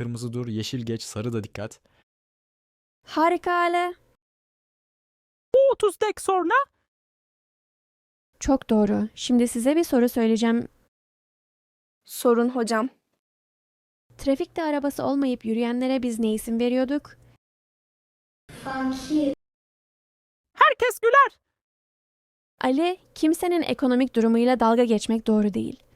kırmızı dur, yeşil geç, sarı da dikkat. Harika Ale. Bu 30 dek sonra Çok doğru. Şimdi size bir soru söyleyeceğim. Sorun hocam. Trafikte arabası olmayıp yürüyenlere biz ne isim veriyorduk? herkes güler. Ali, kimsenin ekonomik durumuyla dalga geçmek doğru değil.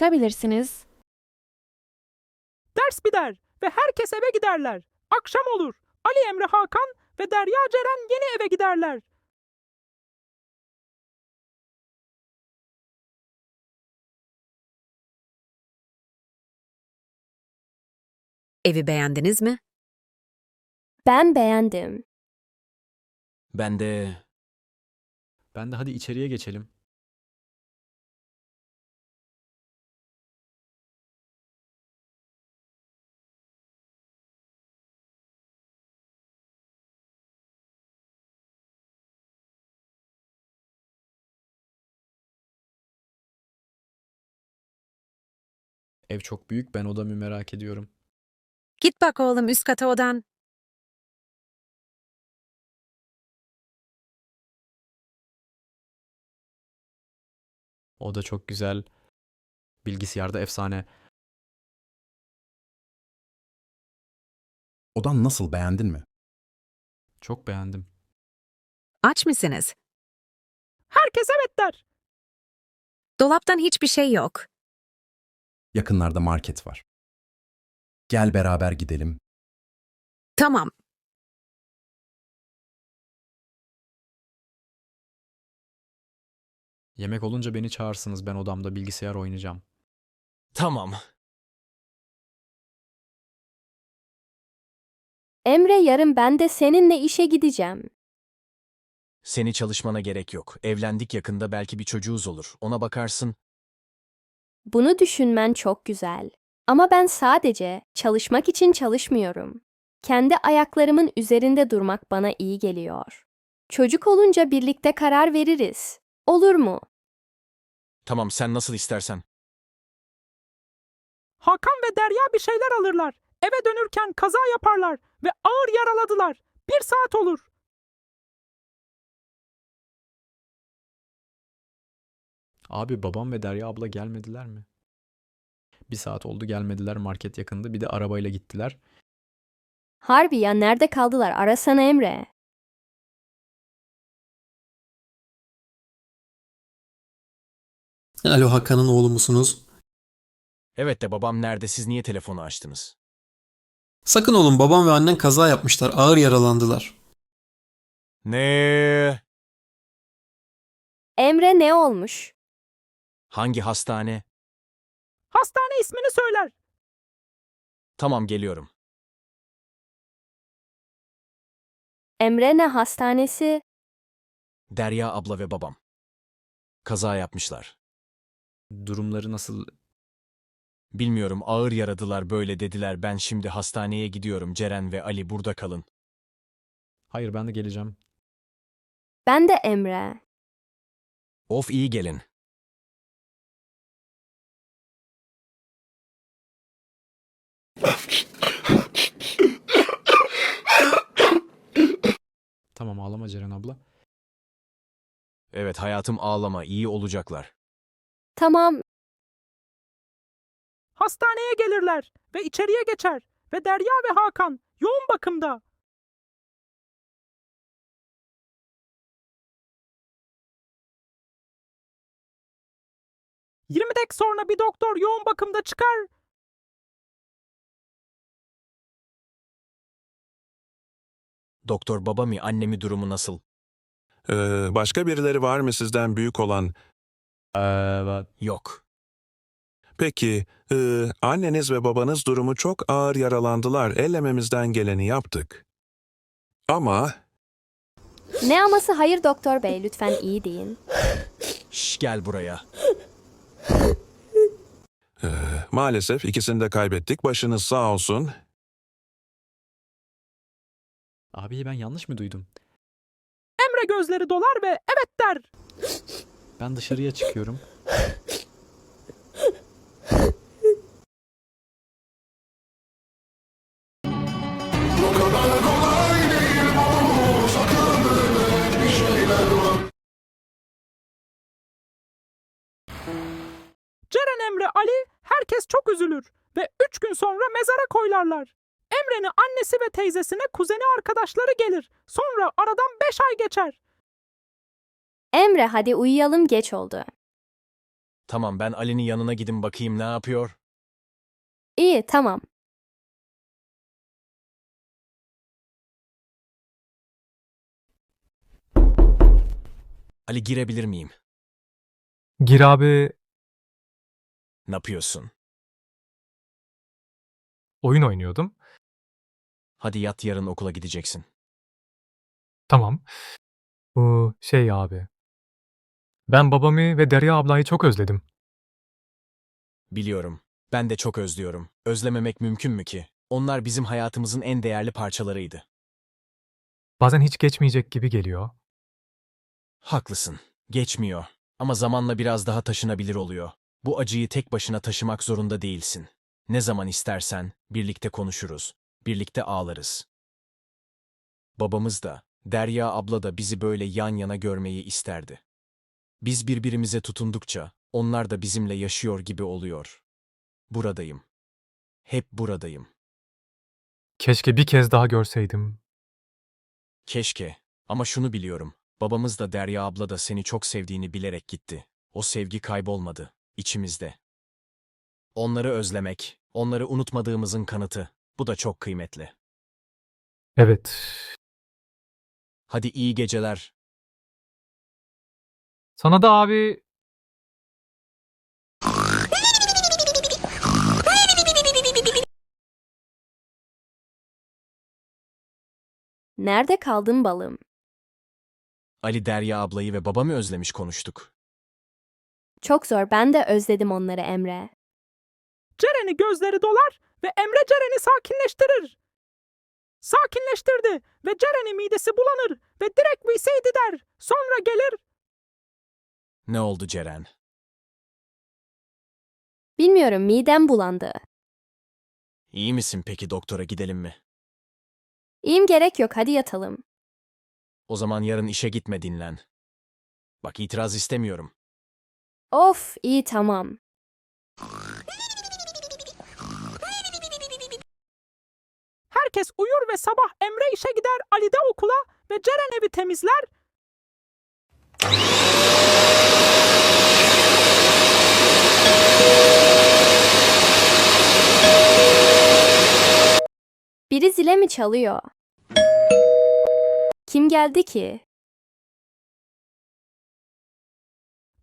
Çıkabilirsiniz. Ders biter ve herkes eve giderler. Akşam olur. Ali Emre Hakan ve Derya Ceren yeni eve giderler. Evi beğendiniz mi? Ben beğendim. Ben de Ben de hadi içeriye geçelim. Ev çok büyük. Ben odamı merak ediyorum. Git bak oğlum üst kata odan. Oda çok güzel. Bilgisayarda efsane. Odan nasıl beğendin mi? Çok beğendim. Aç mısınız? Herkes evet der. Dolaptan hiçbir şey yok. Yakınlarda market var. Gel beraber gidelim. Tamam. Yemek olunca beni çağırsınız. Ben odamda bilgisayar oynayacağım. tamam. Emre yarın ben de seninle işe gideceğim. Seni çalışmana gerek yok. Evlendik yakında belki bir çocuğuz olur. Ona bakarsın. Bunu düşünmen çok güzel. Ama ben sadece çalışmak için çalışmıyorum. Kendi ayaklarımın üzerinde durmak bana iyi geliyor. Çocuk olunca birlikte karar veririz. Olur mu? Tamam sen nasıl istersen. Hakan ve Derya bir şeyler alırlar. Eve dönürken kaza yaparlar ve ağır yaraladılar. Bir saat olur. Abi babam ve Derya abla gelmediler mi? Bir saat oldu gelmediler. Market yakındı. Bir de arabayla gittiler. Harbi ya nerede kaldılar? Arasana Emre. Alo Hakan'ın oğlu musunuz? Evet de babam nerede siz niye telefonu açtınız? Sakın olun babam ve annen kaza yapmışlar. Ağır yaralandılar. Ne? Emre ne olmuş? Hangi hastane? Hastane ismini söyler. Tamam geliyorum. Emre ne hastanesi? Derya abla ve babam. Kaza yapmışlar. Durumları nasıl? Bilmiyorum ağır yaradılar böyle dediler. Ben şimdi hastaneye gidiyorum. Ceren ve Ali burada kalın. Hayır ben de geleceğim. Ben de Emre. Of iyi gelin. Tamam ağlama Ceren abla. Evet hayatım ağlama iyi olacaklar. Tamam, Hastaneye gelirler ve içeriye geçer. Ve Derya ve Hakan yoğun bakımda. Yirmi dek sonra bir doktor yoğun bakımda çıkar. Doktor baba mı annemi durumu nasıl? Ee, başka birileri var mı sizden büyük olan? Evet. Yok. Peki, ee, anneniz ve babanız durumu çok ağır yaralandılar. Ellememizden geleni yaptık. Ama ne aması hayır doktor bey lütfen iyi deyin. Şş gel buraya. ee, maalesef ikisini de kaybettik. Başınız sağ olsun. Abi ben yanlış mı duydum? Emre gözleri dolar ve evet der. Ben dışarıya çıkıyorum. Ceren Emre Ali herkes çok üzülür ve üç gün sonra mezara koylarlar. Emre'nin annesi ve teyzesine kuzeni arkadaşları gelir. Sonra aradan beş ay geçer. Emre hadi uyuyalım geç oldu. Tamam ben Ali'nin yanına gidin bakayım ne yapıyor. İyi tamam. Ali girebilir miyim? Gir abi. Ne yapıyorsun? Oyun oynuyordum. Hadi yat yarın okula gideceksin. Tamam. Bu şey abi. Ben babamı ve Derya ablayı çok özledim. Biliyorum. Ben de çok özlüyorum. Özlememek mümkün mü ki? Onlar bizim hayatımızın en değerli parçalarıydı. Bazen hiç geçmeyecek gibi geliyor. Haklısın. Geçmiyor. Ama zamanla biraz daha taşınabilir oluyor. Bu acıyı tek başına taşımak zorunda değilsin. Ne zaman istersen birlikte konuşuruz. Birlikte ağlarız. Babamız da, Derya abla da bizi böyle yan yana görmeyi isterdi. Biz birbirimize tutundukça onlar da bizimle yaşıyor gibi oluyor. Buradayım. Hep buradayım. Keşke bir kez daha görseydim. Keşke. Ama şunu biliyorum. Babamız da Derya abla da seni çok sevdiğini bilerek gitti. O sevgi kaybolmadı. içimizde. Onları özlemek, onları unutmadığımızın kanıtı. Bu da çok kıymetli. Evet. Hadi iyi geceler. Sana da abi Nerede kaldın balım? Ali Derya ablayı ve babamı özlemiş konuştuk. Çok zor ben de özledim onları Emre. Ceren'i gözleri dolar ve Emre Ceren'i sakinleştirir. Sakinleştirdi ve Ceren'in midesi bulanır ve direkt VC'di der. Sonra gelir Ne oldu Ceren? Bilmiyorum midem bulandı. İyi misin peki doktora gidelim mi? İyiyim gerek yok hadi yatalım. O zaman yarın işe gitme dinlen. Bak itiraz istemiyorum. Of iyi tamam. Herkes uyur ve sabah Emre işe gider, Ali de okula ve Ceren evi temizler. Biri zile mi çalıyor? Kim geldi ki?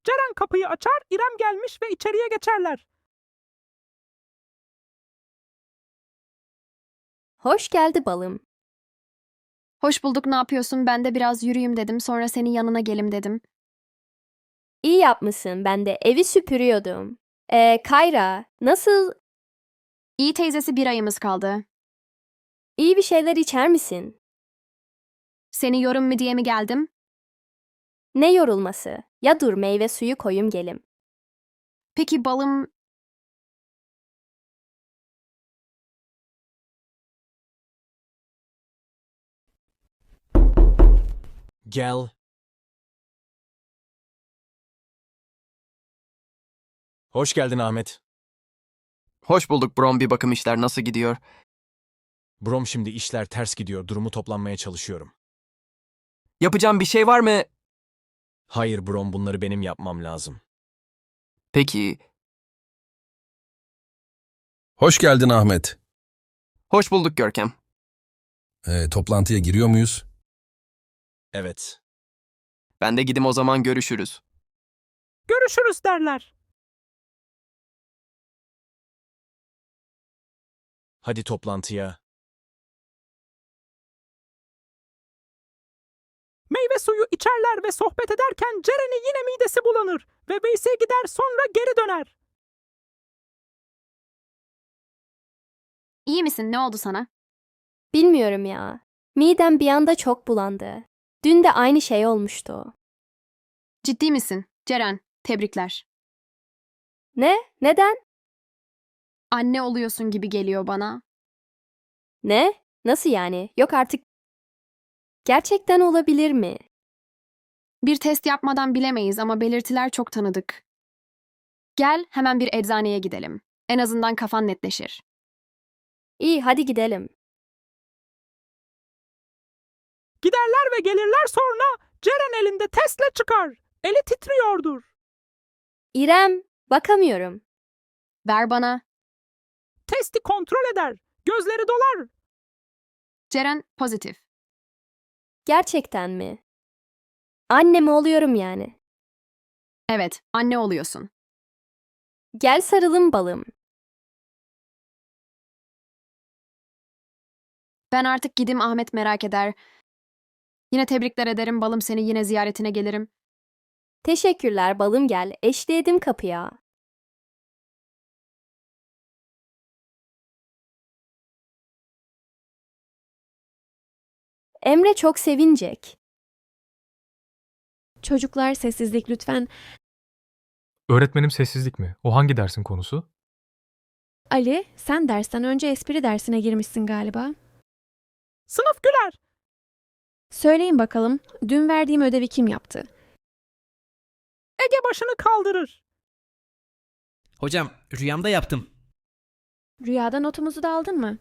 Ceren kapıyı açar, İrem gelmiş ve içeriye geçerler. Hoş geldi balım. Hoş bulduk ne yapıyorsun? Ben de biraz yürüyeyim dedim. Sonra senin yanına gelim dedim. İyi yapmışsın ben de evi süpürüyordum. Ee, Kayra nasıl İyi teyzesi bir ayımız kaldı. iyi bir şeyler içer misin? Seni yorum mu diye mi geldim? Ne yorulması? Ya dur meyve suyu koyum gelim. Peki balım... Gel. Hoş geldin Ahmet. Hoş bulduk Brom. Bir bakım işler nasıl gidiyor? Brom şimdi işler ters gidiyor. Durumu toplanmaya çalışıyorum. Yapacağım bir şey var mı? Hayır Brom bunları benim yapmam lazım. Peki. Hoş geldin Ahmet. Hoş bulduk Görkem. Ee, toplantıya giriyor muyuz? Evet. Ben de gidim o zaman görüşürüz. Görüşürüz derler. Hadi toplantıya. Meyve suyu içerler ve sohbet ederken Ceren'in yine midesi bulanır ve VC gider sonra geri döner. İyi misin? Ne oldu sana? Bilmiyorum ya. Midem bir anda çok bulandı. Dün de aynı şey olmuştu. Ciddi misin? Ceren, tebrikler. Ne? Neden? Anne oluyorsun gibi geliyor bana. Ne? Nasıl yani? Yok artık. Gerçekten olabilir mi? Bir test yapmadan bilemeyiz ama belirtiler çok tanıdık. Gel hemen bir eczaneye gidelim. En azından kafan netleşir. İyi hadi gidelim. Giderler ve gelirler sonra Ceren elinde testle çıkar. Eli titriyordur. İrem, bakamıyorum. Ver bana. Testi kontrol eder. Gözleri dolar. Ceren pozitif. Gerçekten mi? Anne mi oluyorum yani? Evet, anne oluyorsun. Gel sarılım balım. Ben artık gidim Ahmet merak eder. Yine tebrikler ederim balım seni yine ziyaretine gelirim. Teşekkürler balım gel. Eşledim kapıya. Emre çok sevinecek. Çocuklar sessizlik lütfen. Öğretmenim sessizlik mi? O hangi dersin konusu? Ali, sen dersten önce espri dersine girmişsin galiba. Sınıf güler. Söyleyin bakalım, dün verdiğim ödevi kim yaptı? Ege başını kaldırır. Hocam rüyamda yaptım. Rüyada notumuzu da aldın mı?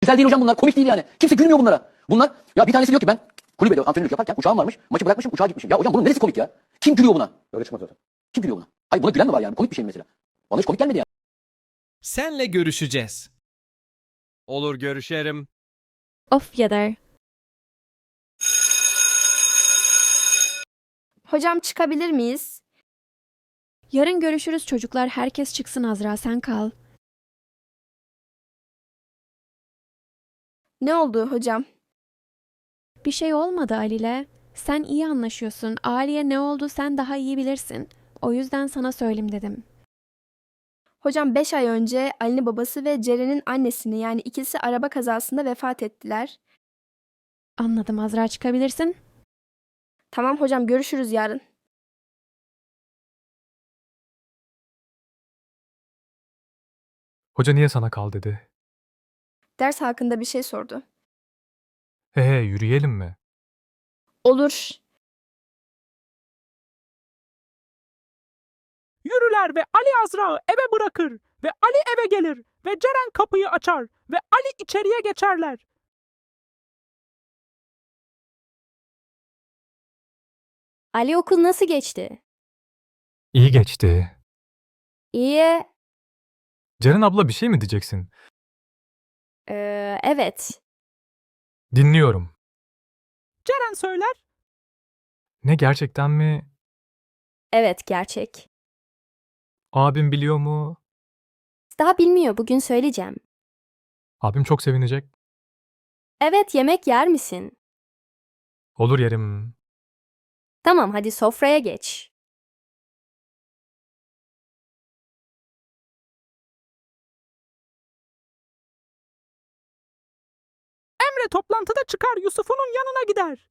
Güzel değil hocam bunlar. Komik değil yani. Kimse gülmüyor bunlara. Bunlar ya bir tanesi diyor ki ben kulübede antrenörlük yaparken uçağım varmış. Maçı bırakmışım uçağa gitmişim. Ya hocam bunun neresi komik ya? Kim gülüyor buna? Öyle çıkmaz zaten. Kim gülüyor buna? Hayır buna gülen mi var yani? Komik bir şey mi mesela? Bana hiç komik gelmedi yani. Senle görüşeceğiz. Olur görüşerim. Of Yader. Hocam çıkabilir miyiz? Yarın görüşürüz çocuklar. Herkes çıksın Azra, sen kal. Ne oldu hocam? Bir şey olmadı Ali'le. Sen iyi anlaşıyorsun. Ali'ye ne oldu sen daha iyi bilirsin. O yüzden sana söyleyeyim dedim. Hocam 5 ay önce Ali'nin babası ve Ceren'in annesini yani ikisi araba kazasında vefat ettiler. Anladım Azra çıkabilirsin. Tamam hocam görüşürüz yarın. Hoca niye sana kal dedi? Ders hakkında bir şey sordu. He he yürüyelim mi? Olur. Yürüler ve Ali Azra'yı eve bırakır ve Ali eve gelir ve Ceren kapıyı açar ve Ali içeriye geçerler. Ali okul nasıl geçti? İyi geçti. İyi. Ceren abla bir şey mi diyeceksin? Ee, evet. Dinliyorum. Ceren söyler. Ne gerçekten mi? Evet gerçek. Abim biliyor mu? Daha bilmiyor bugün söyleyeceğim. Abim çok sevinecek. Evet yemek yer misin? Olur yerim. Tamam hadi sofraya geç. Emre toplantıda çıkar Yusuf'un yanına gider.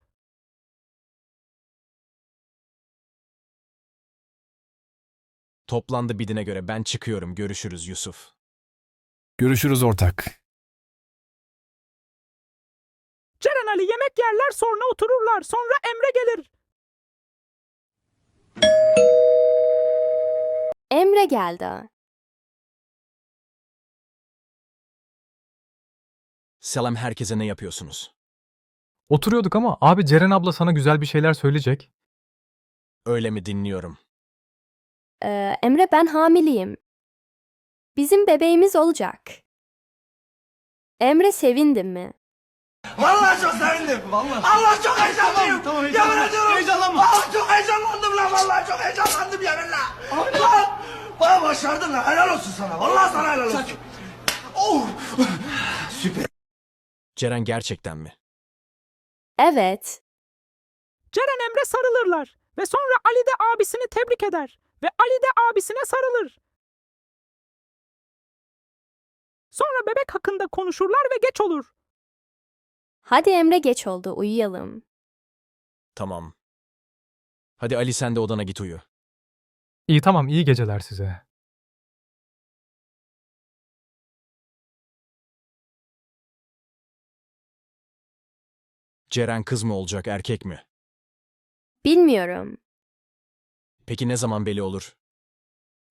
Toplandı bidine göre ben çıkıyorum. Görüşürüz Yusuf. Görüşürüz ortak. Ceren Ali yemek yerler sonra otururlar. Sonra Emre gelir. Emre geldi. Selam herkese ne yapıyorsunuz? Oturuyorduk ama abi Ceren abla sana güzel bir şeyler söyleyecek. Öyle mi dinliyorum? Ee, Emre ben hamileyim. Bizim bebeğimiz olacak. Emre sevindin mi? Vallahi çok sevindim. Vallahi. Allah çok heyecanlıyım. Tamam, tamam heyecanlanma. Yemin ediyorum. Heyecanlanma. Vallahi çok heyecanlandım lan. Vallahi çok heyecanlandım yeminle. Lan. Bana başardın lan. Helal olsun sana. Vallahi sana helal olsun. Oh. Süper. Ceren gerçekten mi? Evet. Ceren Emre sarılırlar ve sonra Ali de abisini tebrik eder ve Ali de abisine sarılır. Sonra bebek hakkında konuşurlar ve geç olur. Hadi Emre geç oldu uyuyalım. Tamam. Hadi Ali sen de odana git uyu. İyi tamam iyi geceler size. Ceren kız mı olacak, erkek mi? Bilmiyorum. Peki ne zaman belli olur?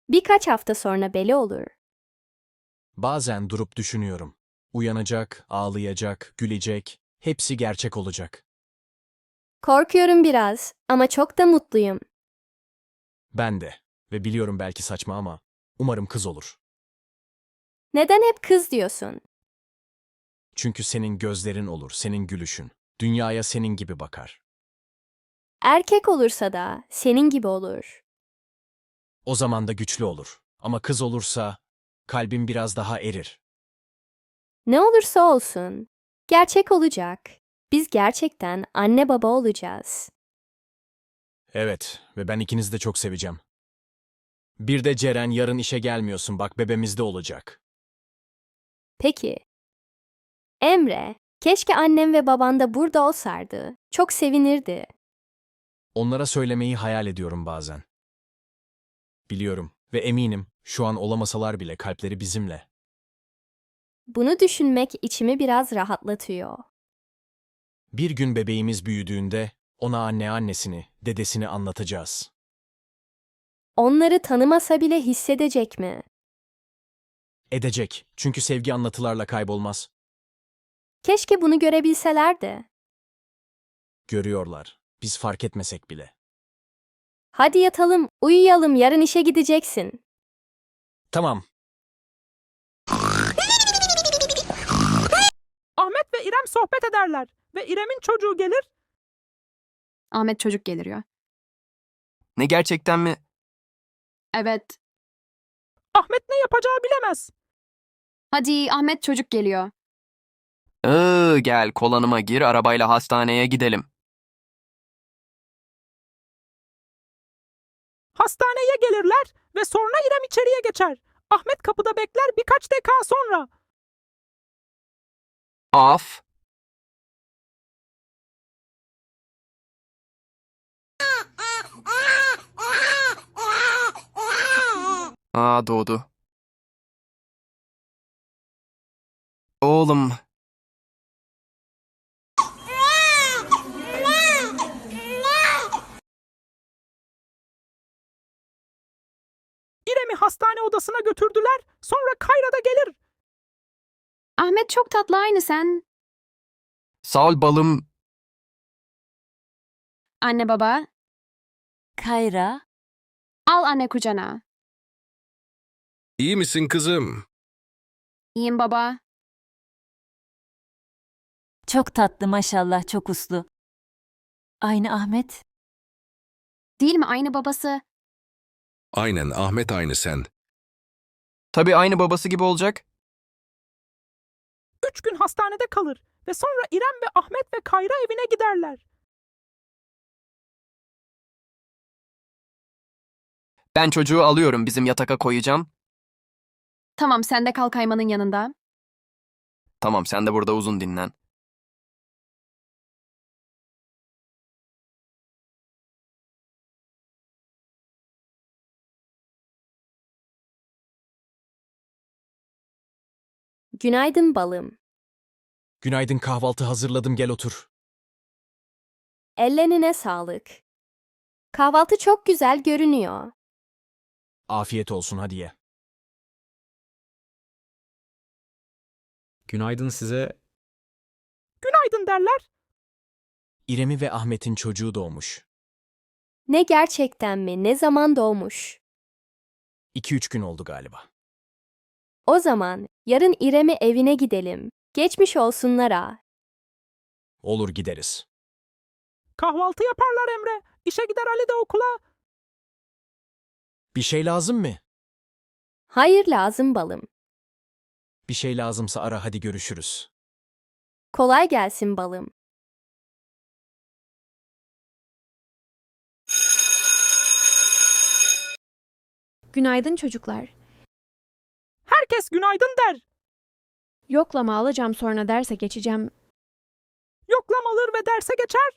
Birkaç hafta sonra belli olur. Bazen durup düşünüyorum. Uyanacak, ağlayacak, gülecek, hepsi gerçek olacak. Korkuyorum biraz ama çok da mutluyum. Ben de. Ve biliyorum belki saçma ama umarım kız olur. Neden hep kız diyorsun? Çünkü senin gözlerin olur, senin gülüşün. Dünyaya senin gibi bakar. Erkek olursa da senin gibi olur. O zaman da güçlü olur. Ama kız olursa kalbin biraz daha erir. Ne olursa olsun. Gerçek olacak. Biz gerçekten anne baba olacağız. Evet ve ben ikinizi de çok seveceğim. Bir de Ceren yarın işe gelmiyorsun bak bebemizde olacak. Peki. Emre, keşke annem ve baban da burada olsaydı. Çok sevinirdi. Onlara söylemeyi hayal ediyorum bazen. Biliyorum ve eminim şu an olamasalar bile kalpleri bizimle. Bunu düşünmek içimi biraz rahatlatıyor. Bir gün bebeğimiz büyüdüğünde ona anne annesini, dedesini anlatacağız. Onları tanımasa bile hissedecek mi? Edecek çünkü sevgi anlatılarla kaybolmaz. Keşke bunu görebilselerdi. Görüyorlar. Biz fark etmesek bile. Hadi yatalım, uyuyalım, yarın işe gideceksin. Tamam. Ahmet ve İrem sohbet ederler ve İrem'in çocuğu gelir. Ahmet çocuk geliyor. Ne gerçekten mi? Evet. Ahmet ne yapacağı bilemez. Hadi Ahmet çocuk geliyor. Iıı, gel kolanıma gir arabayla hastaneye gidelim. Hastaneye gelirler ve sonra İrem içeriye geçer. Ahmet kapıda bekler birkaç dakika sonra. Af. Aa doğdu. Oğlum. İrem'i hastane odasına götürdüler. Sonra Kayra da gelir. Ahmet çok tatlı aynı sen. Sağ ol balım. Anne baba. Kayra, Al anne kucağına. İyi misin kızım? İyiyim baba. çok tatlı maşallah, çok uslu. Aynı Ahmet. Değil mi aynı babası? Aynen Ahmet aynı sen. Tabii aynı babası gibi olacak. Üç gün hastanede kalır ve sonra İrem ve Ahmet ve Kayra evine giderler. Ben çocuğu alıyorum bizim yataka koyacağım. Tamam sen de kal kaymanın yanında. Tamam sen de burada uzun dinlen. Günaydın balım. Günaydın kahvaltı hazırladım gel otur. Ellerine sağlık. Kahvaltı çok güzel görünüyor. Afiyet olsun hadi ye. Günaydın size. Günaydın derler. İrem'i ve Ahmet'in çocuğu doğmuş. Ne gerçekten mi? Ne zaman doğmuş? 2-3 gün oldu galiba. O zaman yarın İrem'i evine gidelim. Geçmiş olsunlara. Olur gideriz. Kahvaltı yaparlar Emre. İşe gider Ali de okula. Bir şey lazım mı? Hayır lazım balım. Bir şey lazımsa ara hadi görüşürüz. Kolay gelsin balım. Günaydın çocuklar. Herkes günaydın der. Yoklama alacağım sonra derse geçeceğim. Yoklam alır ve derse geçer.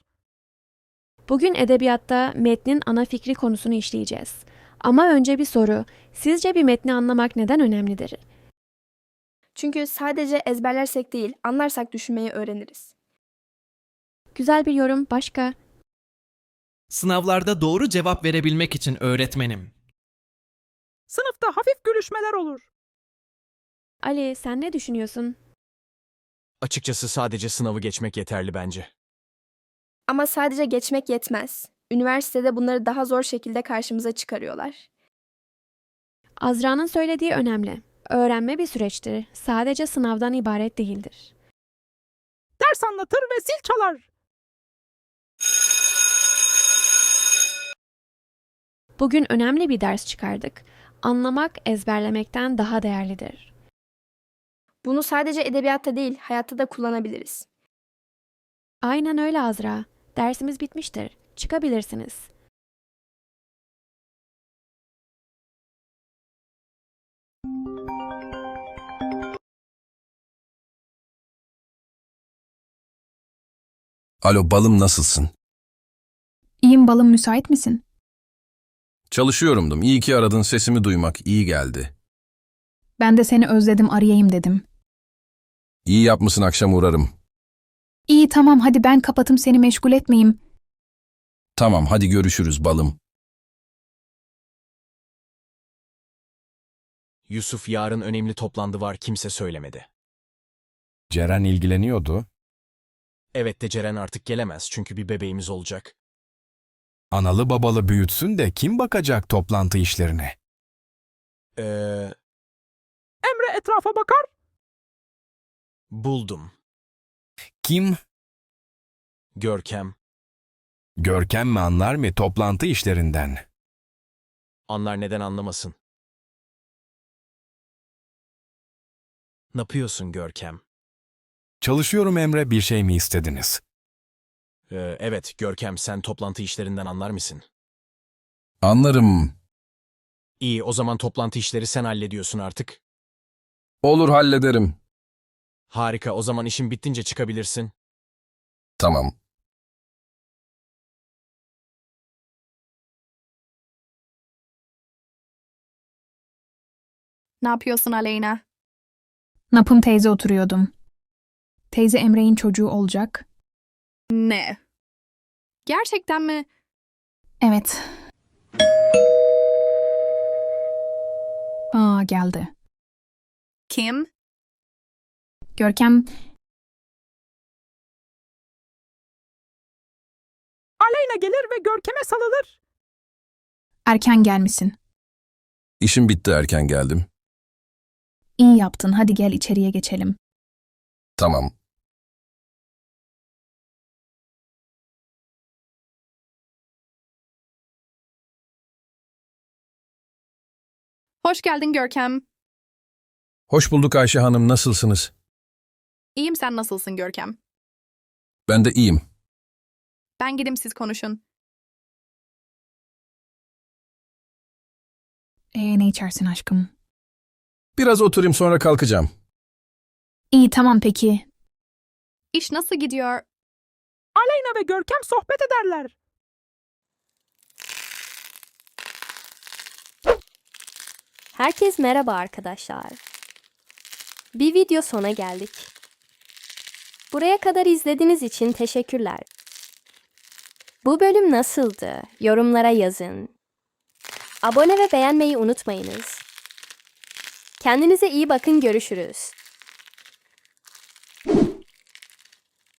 Bugün edebiyatta metnin ana fikri konusunu işleyeceğiz. Ama önce bir soru. Sizce bir metni anlamak neden önemlidir? Çünkü sadece ezberlersek değil, anlarsak düşünmeyi öğreniriz. Güzel bir yorum. Başka? Sınavlarda doğru cevap verebilmek için öğretmenim. Sınıfta hafif gülüşmeler olur. Ali sen ne düşünüyorsun? Açıkçası sadece sınavı geçmek yeterli bence. Ama sadece geçmek yetmez. Üniversitede bunları daha zor şekilde karşımıza çıkarıyorlar. Azra'nın söylediği önemli. Öğrenme bir süreçtir. Sadece sınavdan ibaret değildir. Ders anlatır ve zil çalar. Bugün önemli bir ders çıkardık. Anlamak ezberlemekten daha değerlidir. Bunu sadece edebiyatta değil, hayatta da kullanabiliriz. Aynen öyle Azra. Dersimiz bitmiştir. Çıkabilirsiniz. Alo balım nasılsın? İyiyim balım müsait misin? Çalışıyorumdum. İyi ki aradın sesimi duymak iyi geldi. Ben de seni özledim arayayım dedim. İyi yapmışsın akşam uğrarım. İyi tamam hadi ben kapatım seni meşgul etmeyeyim. Tamam hadi görüşürüz balım. Yusuf yarın önemli toplantı var kimse söylemedi. Ceren ilgileniyordu. Evet de Ceren artık gelemez çünkü bir bebeğimiz olacak. Analı babalı büyütsün de kim bakacak toplantı işlerine? Ee, Emre etrafa bakar. Buldum. Kim? Görkem. Görkem mi anlar mı toplantı işlerinden? Anlar neden anlamasın. Ne yapıyorsun Görkem? Çalışıyorum Emre bir şey mi istediniz? Ee, evet Görkem sen toplantı işlerinden anlar mısın? Anlarım. İyi o zaman toplantı işleri sen hallediyorsun artık. Olur hallederim. Harika o zaman işin bittince çıkabilirsin. Tamam. Ne yapıyorsun Aleyna? Napım teyze oturuyordum. Teyze Emre'nin çocuğu olacak. Ne? Gerçekten mi? Evet. Aa geldi. Kim? Görkem Aleyna gelir ve Görkem'e salılır. erken gelmişsin. İşim bitti erken geldim. İyi yaptın hadi gel içeriye geçelim. Tamam. Hoş geldin Görkem. Hoş bulduk Ayşe Hanım nasılsınız? İyiyim sen nasılsın Görkem? Ben de iyiyim. Ben gideyim siz konuşun. Ee, ne içersin aşkım? Biraz oturayım sonra kalkacağım. İyi tamam peki. İş nasıl gidiyor? Aleyna ve Görkem sohbet ederler. Herkes merhaba arkadaşlar. Bir video sona geldik. Buraya kadar izlediğiniz için teşekkürler. Bu bölüm nasıldı? Yorumlara yazın. Abone ve beğenmeyi unutmayınız. Kendinize iyi bakın görüşürüz.